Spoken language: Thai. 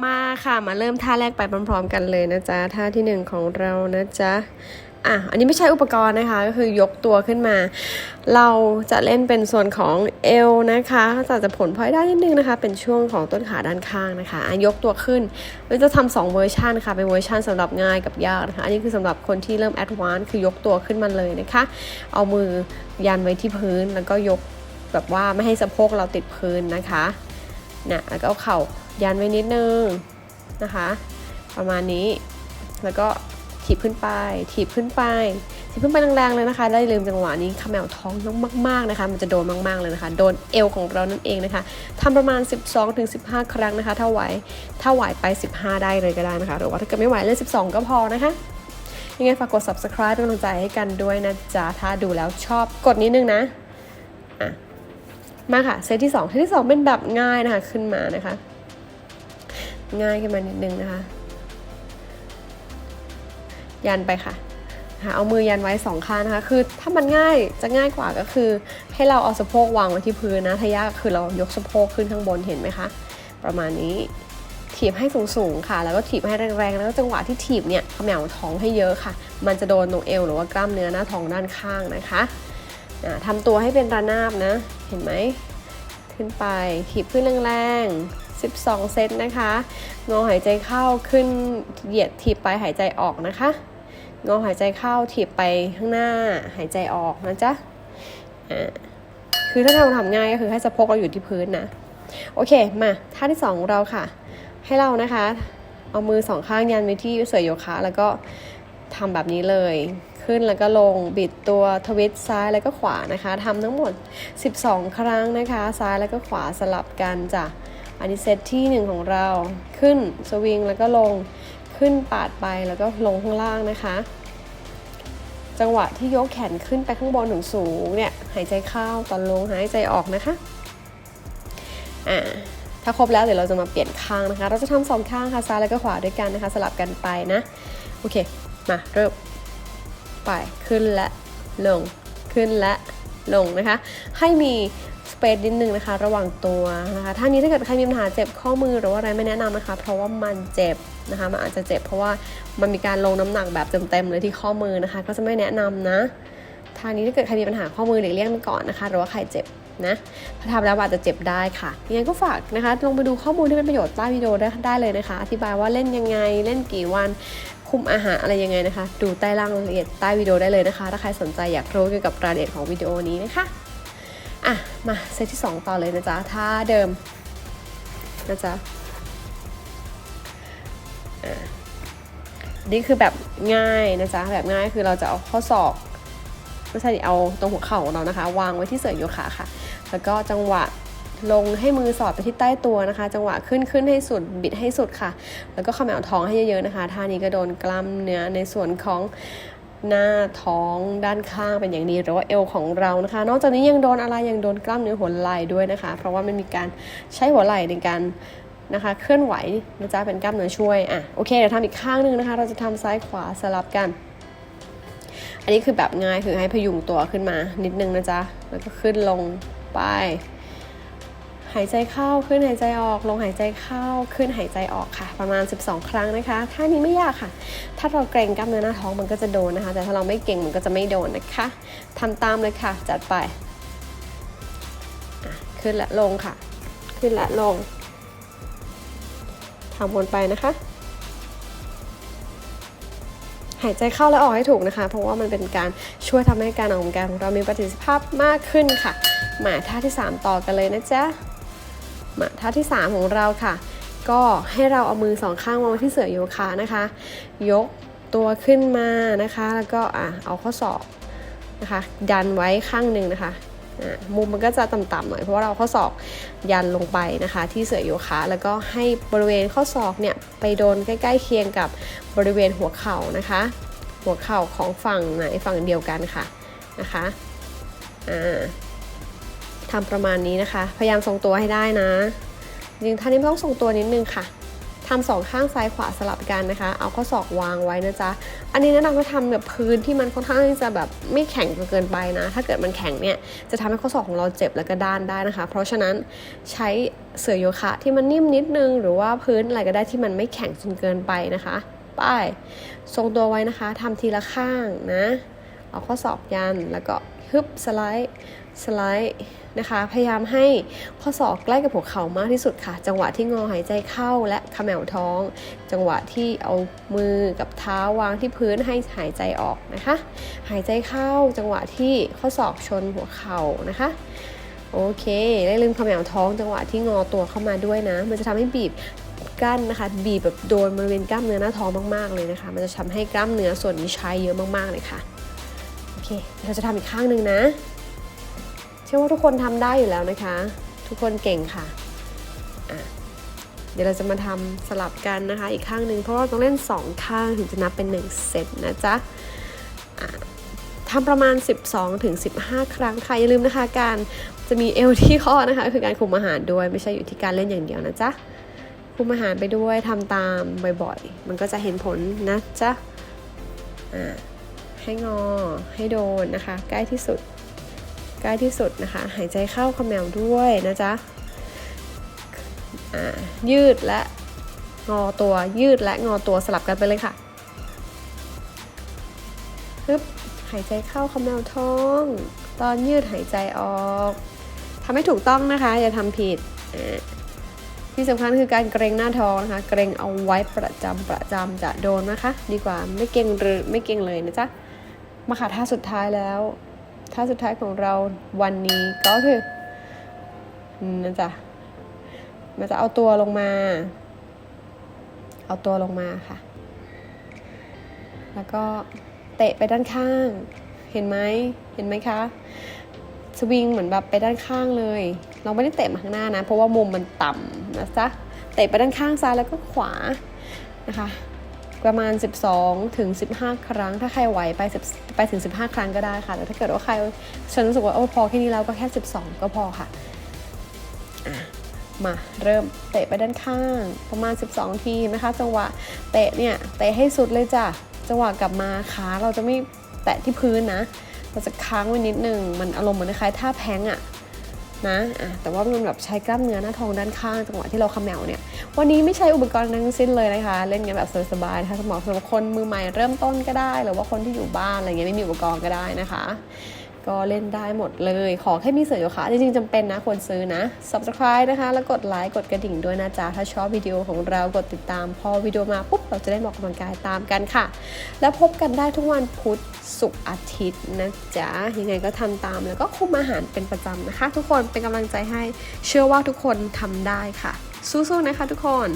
มาค่ะมาเริ่มท่าแรกไปพร้อมๆกันเลยนะจ๊ะท่าที่หนึ่งของเรานะจ๊ะอะอันนี้ไม่ใช่อุปกรณ์นะคะก็คือยกตัวขึ้นมา เราจะเล่นเป็นส่วนของเอวนะคะจะจะผลพลอยได้นิดนึงนะคะ เป็นช่วงของต้นขาด้านข้างนะคะะยกตัวขึ้นเราจะทำสองเวอร์ชันค่ะเป็นเวอร์ชันสำหรับง่ายกับยากนะคะอันนี้คือสำหรับคนที่เริ่มแอดวานซ์คือยกตัวขึ้นมาเลยนะคะ เอามือยันไว้ที่พื้นแล้วก็ยกแบบว่าไม่ให้สะโพกเราติดพื้นนะคะนะแล้วก็เอาเข่า ยันไว้นิดนึงนะคะ ประมาณนี้แล้วก็ถีบขึ้นไป ถีบขึ้นไปถีบขึ้นไปแรงๆเลยนะคะได้ลืมจังหวะนี้ขมแมวท้องต้องมากๆนะคะ มันจะโดนมากๆเลยนะคะ โดนเอวของเรานั่นเองนะคะทำประมาณ 12-15 ครั้งนะคะ ถ้าไหวถ้าไหวไป 15 ได้เลยก็ได้นะคะ หรือว่าถ้าเกิดไม่ไหวเลย12 ก็พอนะคะ ยังไงฝากกด subscribe เป็นกำลังใจให้กันด้วยนะจ๊ะถ้าดูแล้วชอบกดนิดนึงนะอะมาค่ะเซตที่2เซตที่ 2 เป็นแบบง่ายนะคะขึ้นมานะคะ ง่ายขึ้นมานิดนึงนะคะ ยันไปค่ะเอามือยันไว้สองข้างนะคะ คือถ้ามันง่ายจะง่ายกว่าก็คือ ให้เราเอาสะโพกวางไว้ที่พื้นนะถ้ายากคือเรายกสะโพกขึ้นข้างบนเห็นไหมคะ ประมาณนี้ถีบให้สูงๆค่ะ แล้วก็ถีบให้แรงๆ แล้วก็จังหวะที่ถีบเนี่ยเขมวท้องให้เยอะค่ะ มันจะโดนตรงเอวหรือว่ากล้ามเนื้อหน้าท้องด้านข้างนะคะอ่าทำตัวให้เป็นระนาบนะ เห็นไหม ขึ้นไปถีบขึ้นแรงๆ 12 เซตนะคะงอหายใจเข้าขึ้นเหยียดถีบไปหายใจออกนะคะงอหายใจเข้าถีบไปข้างหน้าหายใจออกนะจ๊ะอ่าคือถ้าเราทำง่ายก็คือให้สะโพกเราอยู่ที่พื้นนะโอเคมาท่าที่สองของเราค่ะ ให้เรานะคะ เอามือสองข้างยันไว้ที่เสือโยคะ แล้วก็ทำแบบนี้เลยขึ้นแล้วก็ลงบิดตัวทวิตซ้ายแล้วก็ขวานะคะทำทั้งหมด 12 ครั้งนะคะ ซ้ายแล้วก็ขวาสลับกันจ้ะ อันนี้เซตที่ 1 ของเราขึ้นสวิงแล้วก็ลงขึ้นปาดไปแล้วก็ลงข้างล่างนะคะ จังหวะที่ยกแขนขึ้นไปข้างบนถึงสูงเนี่ยหายใจเข้าตอนลงหายใจออกนะคะอ่าถ้าครบแล้วเดี๋ยวเราจะมาเปลี่ยนข้างนะคะ เราจะทำสองข้างค่ะซ้ายแล้วก็ขวาด้วยกันนะคะ สลับกันไปนะ โอเค มาเริ่มไปขึ้นและลงขึ้นและ ลงนะคะ ให้มีสเปซนิดนึงนะคะ ระหว่างตัวนะคะท่านี้ถ้าเกิดใครมีปัญหาเจ็บข้อมือหรือว่าอะไรไม่แนะนำนะคะ เพราะว่ามันเจ็บนะคะมันอาจจะเจ็บเพราะว่ามันมีการลงน้ำหนักแบบเต็มๆเลยที่ข้อมือนะคะ ก็จะไม่แนะนำนะท่านี้ถ้าเกิดใครมีปัญหาข้อมือหลีกเลี่ยงมันก่อนนะคะ หรือว่าใครเจ็บนะถ้าทำแล้วอาจจะเจ็บได้ค่ะยังไงก็ฝากนะคะ ลงไปดูข้อมูลที่เป็นประโยชน์ใต้วิดีโอได้เลยนะคะ อธิบายว่าเล่นยังไง เล่นกี่วัน คุมอาหารอะไรยังไงนะคะ ดูใต้ล่างรายละเอียดใต้วิดีโอได้เลยนะคะ ถ้าใครสนใจอยากรู้เกี่ยวกับรายละเอียดของวิดีโอนี้นะคะอะมาเซตที่ 2 ต่อเลยนะจ๊ะท่าเดิมนะจ๊ะอะนี่คือแบบง่ายนะจ๊ะแบบง่ายคือเราจะเอาข้อศอกไม่ใช่เอาตรงหัวเข่าของเรานะคะ วางไว้ที่เสื่อโยคะค่ะ แล้วก็จังหวะ ลงให้มือสอดไปที่ใต้ตัวนะคะ จังหวะขึ้นขึ้นให้สุดบิดให้สุดค่ะ แล้วก็เขมวท้องให้เยอะๆนะคะท่านี้ก็โดนกล้ามเนื้อในส่วนของหน้าท้องด้านข้างเป็นอย่างดีหรือว่าเอวของเรานะคะ นอกจากนี้ยังโดนอะไรยังโดนกล้ามเนื้อหัวไหล่ด้วยนะคะ เพราะว่ามันมีการใช้หัวไหล่ในการนะคะ เคลื่อนไหวนะจ๊ะเป็นกล้ามเนื้อช่วยอะโอเคเดี๋ยวทำอีกข้างหนึ่งนะคะ เราจะทำซ้ายขวาสลับกัน อันนี้คือแบบง่ายคือให้พยุงตัวขึ้นมานิดนึงนะจ๊ะแล้วก็ขึ้นลงไป หายใจเข้าขึ้นหายใจออก ลงหายใจเข้าขึ้นหายใจออกค่ะ ประมาณ 12 ครั้งนะคะท่านี้ไม่ยากค่ะ ถ้าเราเกรงกล้ามเนื้อหน้าท้องมันก็จะโดนนะคะ แต่ถ้าเราไม่เก่งมันก็จะไม่โดนนะคะทำตามเลยค่ะจัดไปขึ้นและลงค่ะ ขึ้นและลงทำวนไปนะคะ หายใจเข้าและออกให้ถูกนะคะ เพราะว่ามันเป็นการช่วยทำให้การออกกำลังกายของเรามีประสิทธิภาพมากขึ้นค่ะ มาท่าที่ 3 ต่อกันเลยนะจ๊ะ มาท่าที่ 3 ของเราค่ะ ก็ให้เราเอามือสองข้างวางไว้ที่เสื่อโยคะนะคะ ยกตัวขึ้นมานะคะ แล้วก็อะเอาข้อศอกนะคะ ดันไว้ข้างหนึ่งนะคะมุมมันก็จะต่ำๆหน่อยเพราะว่าเราข้อศอกยันลงไปนะคะ ที่เสื่อโยคะ แล้วก็ให้บริเวณข้อศอกเนี่ยไปโดนใกล้ๆเคียงกับบริเวณหัวเข่านะคะ หัวเข่าของฝั่งไหนฝั่งเดียวกันค่ะนะคะอ่า ทำประมาณนี้นะคะ พยายามทรงตัวให้ได้นะจริงท่านี้ไม่ต้องทรงตัวนิดนึงค่ะทำสองข้างซ้ายขวาสลับกันนะคะ เอาข้อศอกวางไว้นะจ๊ะ อันนี้แนะนำว่าทำแบบพื้นที่มันค่อนข้างที่จะแบบไม่แข็งจนเกินไปนะ ถ้าเกิดมันแข็งเนี่ยจะทำให้ข้อศอกของเราเจ็บและก็ด้านได้นะคะ เพราะฉะนั้นใช้เสื่อโยคะที่มันนิ่มนิดนึง หรือว่าพื้นอะไรก็ได้ที่มันไม่แข็งจนเกินไปนะคะ ไป้ายทรงตัวไว้นะคะทำทีละข้างนะ เอาข้อศอกยันแล้วก็ฮึบสไลด์ สไลด์นะคะ พยายามให้ข้อศอกใกล้กับหัวเข่ามากที่สุดค่ะ จังหวะที่งอหายใจเข้าและขมวท้อง จังหวะที่เอามือกับเท้าวางที่พื้นให้หายใจออกนะคะ หายใจเข้าจังหวะที่ข้อศอกชนหัวเข่านะคะโอเคได้ลืมขมวท้อง จังหวะที่งอตัวเข้ามาด้วยนะ มันจะทำให้บีบกั้นนะคะ บีบแบบโดนบริเวณกล้ามเนื้อหน้าท้องมากๆเลยนะคะ มันจะทำให้กล้ามเนื้อส่วนนี้ใช้เยอะมากๆเลยค่ะ โอเค เราจะทำอีกข้างหนึ่งนะ ชื่อว่าทุกคนทำได้อยู่แล้วนะคะ ทุกคนเก่งค่ะะเดี๋ยวเราจะมาทำสลับกันนะคะ อีกข้างหนึ่งเพราะว่าต้องเล่น 2 ข้างถึงจะนับเป็น 1 เซตนะจ๊ะะทำประมาณ 12ถึง15 ครั้งค่ะ อย่าลืมนะคะการจะมีเอวที่ข้อนะคะ คือการคุมอาหารด้วยไม่ใช่อยู่ที่การเล่นอย่างเดียวนะจ๊ะ คุมอาหารไปด้วยทำตามบ่อยๆ มันก็จะเห็นผลนะจ๊ะให้งอให้โดนนะคะ ใกล้ที่สุด ใกล้ที่สุดนะคะ หายใจเข้าเขมวด้วยนะจ๊ะยืดและงอตัวยืดและงอตัวสลับกันไปเลยค่ะฮึบหายใจเข้าเขมวท้อง ตอนยืดหายใจออกทำให้ถูกต้องนะคะ อย่าทำผิด ที่สำคัญคือการเกรงหน้าท้องนะคะ เกรงเอาไว้ประจำประจำจะโดนนะคะ ดีกว่าไม่เกรงหรือไม่เกรงเลยนะจ๊ะ มาค่ะท่าสุดท้ายแล้ว ท่าสุดท้ายของเราวันนี้ก็คือนะจ๊ะมันจะเอาตัวลงมา เอาตัวลงมาค่ะ แล้วก็เตะไปด้านข้าง เห็นไหมเห็นไหมคะ สวิงเหมือนแบบไปด้านข้างเลย เราไม่ได้เตะมาข้างหน้านะ เพราะว่ามุมมันต่ำนะจ๊ะ เตะไปด้านข้างซ้ายแล้วก็ขวานะคะ ประมาณ 12 ถึง 15 ครั้ง ถ้าใครไหวไป10ไปถึง 15 ครั้งก็ได้ค่ะ แต่ถ้าเกิดว่าใครฉันรู้สึกว่าโอ้พอแค่นี้แล้วก็แค่ 12 ก็พอค่ะ มาเริ่มเตะไปด้านข้าง ประมาณ 12 ทีนะคะ จังหวะเตะเนี่ยเตะให้สุดเลยจ้ะ จังหวะกลับมาขาเราจะไม่แตะที่พื้นนะเราจะค้างไว้นิดนึง มันอารมณ์เหมือนคล้ายท่าแพงอะ นะะแต่ว่ามันแบบใช้กล้ามเนื้อหน้าท้องด้านข้างจังหวะที่เราขมวเนี่ย วันนี้ไม่ใช้อุปกรณ์ทั้งสิ้นเลยนะคะ เล่นกันแบบสบายๆนะคะสมองสำหรับคนมือใหม่เริ่มต้นก็ได้ หรือว่าคนที่อยู่บ้านอะไรเงี้ยไม่มีอุปกรณ์ก็ได้นะคะ ก็เล่นได้หมดเลย ขอแค่มีเสือโยคะจริงๆจำเป็นนะควรซื้อนะ subscribe นะคะ แล้วกดไลค์กดกระดิ่งด้วยนะจ๊ะ ถ้าชอบวิดีโอของเรากดติดตาม พอวิดีโอมาปุ๊บ เราจะได้ออกกำลังกายตามกันค่ะ แล้วพบกันได้ทุกวันพุธศุกร์อาทิตย์นะจ๊ะ ยังไงก็ทำตามแล้วก็คุมอาหารเป็นประจำนะคะ ทุกคนเป็นกำลังใจให้เชื่อว่าทุกคนทำได้ค่ะ สู้ๆนะคะทุกคน